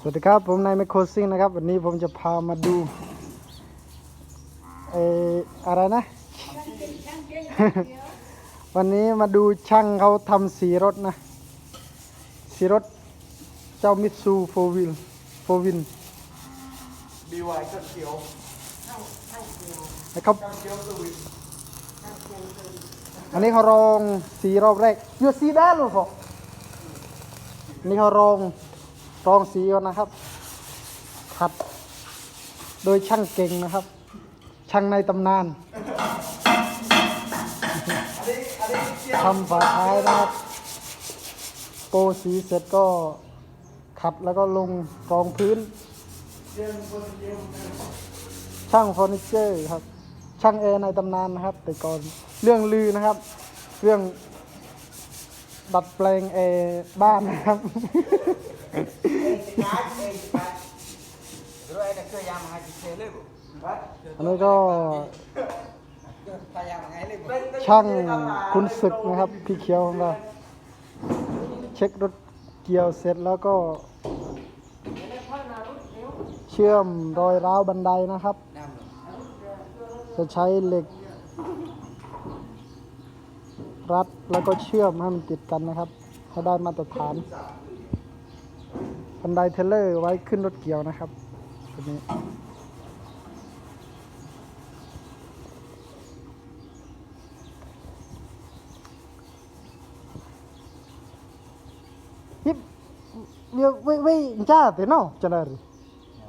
สวัสดีครับ ผมนายแมคโครซิ่งนะครับ วันนี้ผมจะพามาดูเอออะไรนะ วันนี้มาดูช่างเขาทำสีรถนะ สีรถเจ้ามิตซูโฟวิลโฟวินบีวายก็เขียวนะครับเขียวสวิตอันนี้เขาลองสีรอบแรกยูสีแดงหรือเปล่าอันนี่เขาลอง ลองสีก่อนนะครับขัด โดยช่างเก่งนะครับ ช่างในตำนานทำฝาท้ายนะครับโปสีเสร็จก็ขัดแล้วก็ลงรองพื้น ช่างเฟอร์นิเจอร์ครับ ช่างแอร์ในตำนานนะครับ แต่ก่อนเรื่องลือนะครับ เรื่อง ดัดแปลงแอร์บ้านนะครับ อันนี้ก็ช่างคุณศึกนะครับ พี่เขียวของเราเช็ครถเกียวเสร็จแล้วก็เชื่อมรอยร้าวบันไดนะครับ จะใช้เหล็ก รัดแล้วก็เชื่อมให้มันติดกันนะครับ ให้ได้มาตรฐานบันไดเทรลเลอร์ไว้ขึ้นรถเกี่ยวนะครับตัวนี้ฮิปเวียเว้ยเว้ยจ้าเตะเนาะจะได้หรือ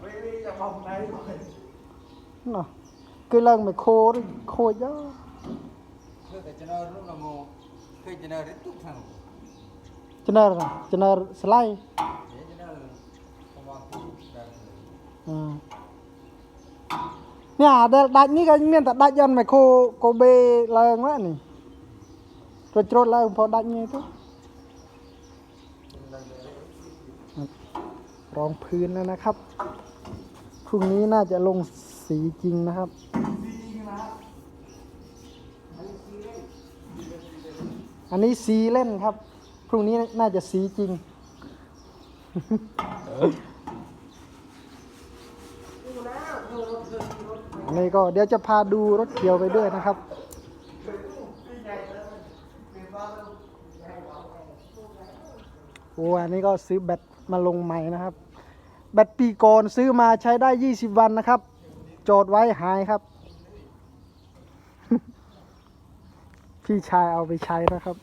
Vì vì là phòng này rồi เนาะคือเรื่องไม่โคดิโคเยอะ jenar jenar selai nhà đây đặt như cái miền tận đặt dân mày khô cô bê là ngã này rồi trôn là ông phò đặt như thế รองพื้นแล้วนะครับ พรุ่งนี้น่าจะลงสีจริงนะครับ อันนี้สีเล่นครับ พรุ่งนี้น่าจะสีจริง อันนี้ก็เดี๋ยวจะพาดูรถเกียวไปด้วยนะครับ โอ้อันนี้ก็ซื้อแบตมาลงใหม่นะครับ แบตปีก่อนซื้อมาใช้ได้ 20 วันนะครับ จอดไว้หายครับ พี่ชายเอาไปใช้นะครับ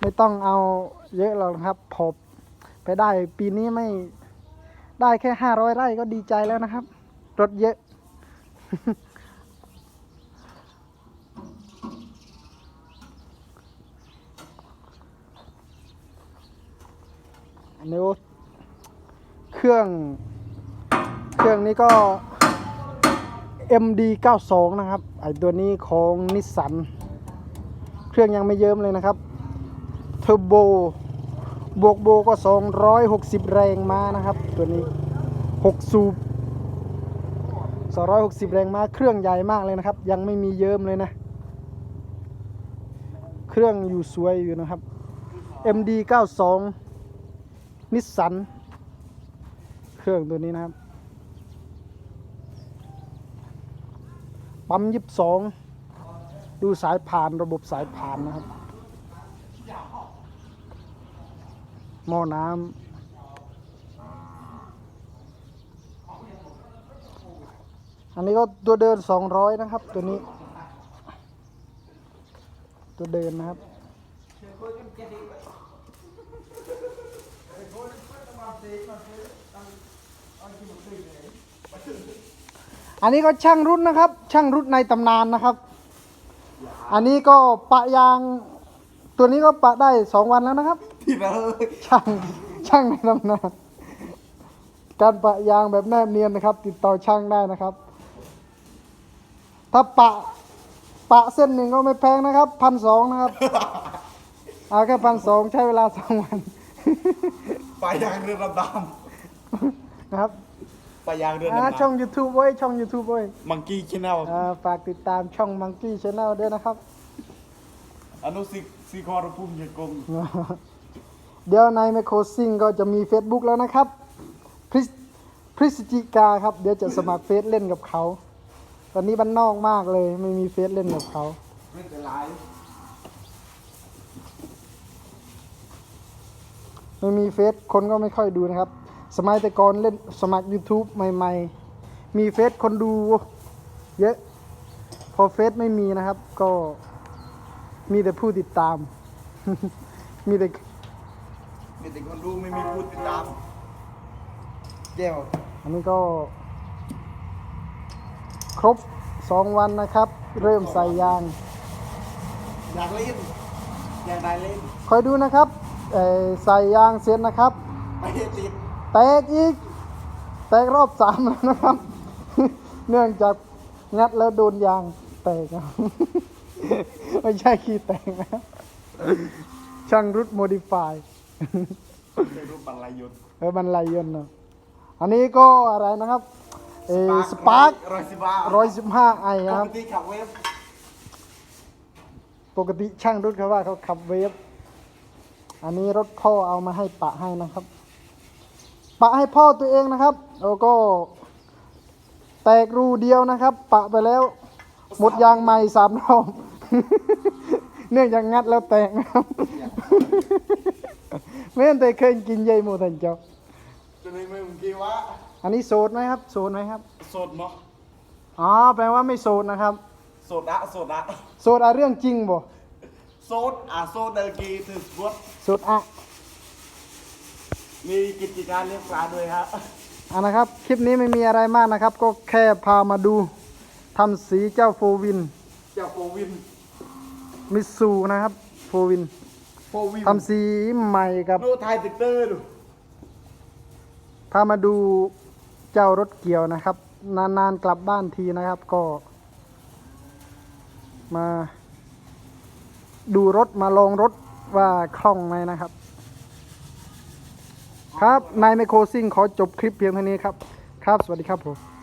ไม่ต้องเอาเยอะหรอกครับพอไปได้ปีนี้ไม่ได้แค่ห้าร้อยไร่ก็ดีใจแล้วนะครับ รถเยอะ อันนี้ก็เครื่อง เครื่องนี้ก็ MD 92 นะครับไอตัวนี้ของนิสสันเครื่องยังไม่เยิ้มเลยนะครับเทอร์โบบวกโบก็ 260 แรงม้านะครับ ตัวนี้ 6 สูบ 260 แรงม้า เครื่องใหญ่มากเลยนะครับ ยังไม่มีเยิ้มเลยนะ เครื่องอยู่สวยอยู่นะครับ MD 92 นิสสัน เครื่องตัวนี้นะครับ ปั๊มยิบสองดูสายผ่านระบบสายผ่านนะครับ หม้อน้ำอันนี้ก็ตัวเดิน200นะครับ ตัวนี้ ตัวเดินนะครับ อันนี้ก็ช่างรุ่นนะครับ ช่างรุ่นในตำนานนะครับ อันนี้ก็ปะยาง ตัวนี้ก็ปะได้สองวันแล้วนะครับ Thì bà ơi ช่างช่างในตำนานการปะยางแบบแนบเนียนนะครับ ติดต่อช่างได้นะครับ ถ้าปะปะเส้นหนึ่งก็ไม่แพงนะครับพันสองนะครับ เอาแค่พันสองใช้เวลาสองวัน Bà giang rửa đầm đầm นะครับ Bà giang rửa อ่า đầm ช่อง đầm YouTube ไว้ยช่อง YouTube ไว้ย Monkey channel อ่าฝากติดตามช่อง Monkey Channel ด้วยนะครับ อนุสิกซีคอรพุ่มยังกงเดี๋ยวในไมโครซิงก็จะมี Facebook แล้วนะครับพฤศพฤศจิกาครับ เดี๋ยวจะสมัครเฟซเล่นกับเขา ตอนนี้บ้านนอกมากเลย ไม่มีเฟซเล่นกับเขา ไม่เป็นไรไม่มีเฟซคนก็ไม่ค่อยดูนะครับ สมัยแต่ก่อนเล่นสมัคร YouTube ใหม่ ๆ มีเฟซคนดูเยอะ พอเฟซไม่มีนะครับ ก็มีแต่ผู้ติดตาม มีแต่มีแต่คนดูไม่มีผู้ติดตามเดี๋ยวอันนี้ก็ครบสองวันนะครับ เริ่มใส่ยาง อยากเล่นอยากได้เล่นคอยดูนะครับเอ่อใส่ยางเสร็จนะครับไม่ได้ติด แตกอีก แตกรอบสามแล้วนะครับ เนื่องจากงัดแล้วโดนยางแตกครับไม่ใช่ขี้แตกนะช่างรุดโมดิฟายไม่รู้ปันลายยนต์เออมันลายยนต์เนอะอันนี้ก็อะไรนะครับเอสปาร์คร้อยสิบห้าร้อยสิบห้าไอปนะคกรับติขับเวฟปกติช่างรุดเขาว่าเขาขับเวฟอันนี้รถพ่อเอามาให้ปะให้นะครับ ปะให้พ่อตัวเองนะครับแล้วก็ แตกรูเดียวนะครับ ปะไปแล้ว หมดยางใหม่สามรอบเนื่องจากงัดแล้วแตกนะครับไม่เห็นแต่เคยกินใยโมทันเจ้าจะเลยไม่มึงคิดว่าอันนี้โสดไหมครับโสดไหมครับโสดเนาะอ๋อแปลว่าไม่โสดนะครับโสดอะโสดอะโสดอะเรื่องจริงบ่โสดอะโสดเดลกีถือสปอตโสดอะ มีกิจการเลี้ยงปลาด้วยฮะอะนะครับ คลิปนี้ไม่มีอะไรมากนะครับ ก็แค่พามาดูทำสีเจ้าโฟวิน เจ้าโควินมิตซูนะครับโฟวินโควินทำสีใหม่กับดูไทยติกเตอร์ดูพามาดูเจ้ารถเกี่ยวนะครับ นานๆกลับบ้านทีนะครับก็ มา ดูรถมาลองรถว่าคล่องไหมนะครับ ครับนายไมโครซิ่งขอจบคลิปเพียงเท่านี้ครับ ครับ สวัสดีครับผม